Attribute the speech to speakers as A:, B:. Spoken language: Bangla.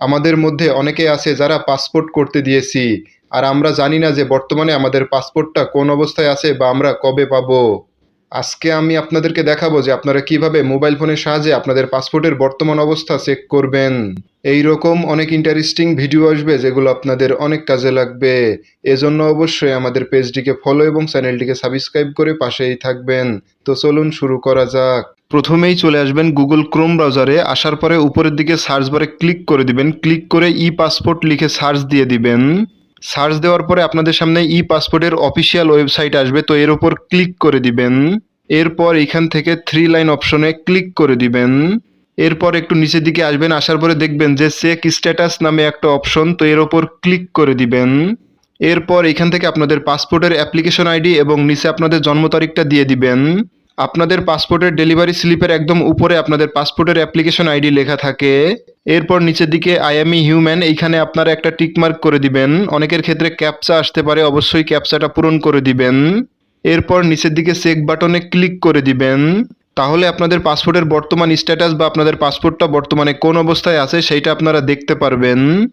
A: আমাদের মধ্যে অনেকে আছে যারা পাসপোর্ট করতে দিয়েছি। আর আমরা জানি না যে বর্তমানে আমাদের পাসপোর্টটা কোন অবস্থায় আছে বা আমরা কবে পাব। আজকে আমি আপনাদেরকে দেখাবো যে আপনারা কীভাবে মোবাইল ফোনের সাহায্যে আপনাদের পাসপোর্টের বর্তমান অবস্থা চেক করবেন। এই রকম অনেক ইন্টারেস্টিং ভিডিও আসবে যেগুলো আপনাদের অনেক কাজে লাগবে। এজন্য অবশ্যই আমাদের পেজটিকে ফলো এবং চ্যানেলটিকে সাবস্ক্রাইব করে পাশেই থাকবেন। তো চলুন শুরু করা যাক। প্রথমেই চলে আসবেন গুগল ক্রোম ব্রাউজারে আসার পরে উপরের দিকে সার্চ বারে ক্লিক করে দিবেন। ক্লিক করে ই পাসপোর্ট লিখে সার্চ দিয়ে দিবেন। সার্চ দেওয়ার পরে আপনাদের সামনে ই পাসপোর্টের অফিসিয়াল ওয়েবসাইট আসবে, তো এর উপর ক্লিক করে দিবেন। এরপর এখান থেকে থ্রি লাইন অপশনে ক্লিক করে দিবেন। এরপর একটু নিচের দিকে আসবেন, আসার পরে দেখবেন যে চেক স্ট্যাটাস নামে একটা অপশন তো এর ওপর ক্লিক করে দিবেন। এরপর এখান থেকে আপনাদের পাসপোর্টের অ্যাপ্লিকেশন আইডি এবং নিচে আপনাদের জন্ম তারিখটা দিয়ে দিবেন। আপনাদের পাসপোর্টের ডেলিভারি স্লিপের একদম উপরে আপনাদের পাসপোর্টের অ্যাপ্লিকেশন আইডি লেখা থাকে। এরপর নিচের দিকে আই এম ই হিউম্যান এইখানে আপনারা একটা টিকমার্ক করে দিবেন। অনেকের ক্ষেত্রে ক্যাপচা আসতে পারে, অবশ্যই ক্যাপচাটা পূরণ করে দিবেন। এরপর নিচের দিকে চেক বাটনে ক্লিক করে দিবেন। তাহলে আপনাদের পাসপোর্টের বর্তমান স্ট্যাটাস বা আপনাদের পাসপোর্টটা বর্তমানে কোন অবস্থায় আছে, সেইটা আপনারা দেখতে পারবেন।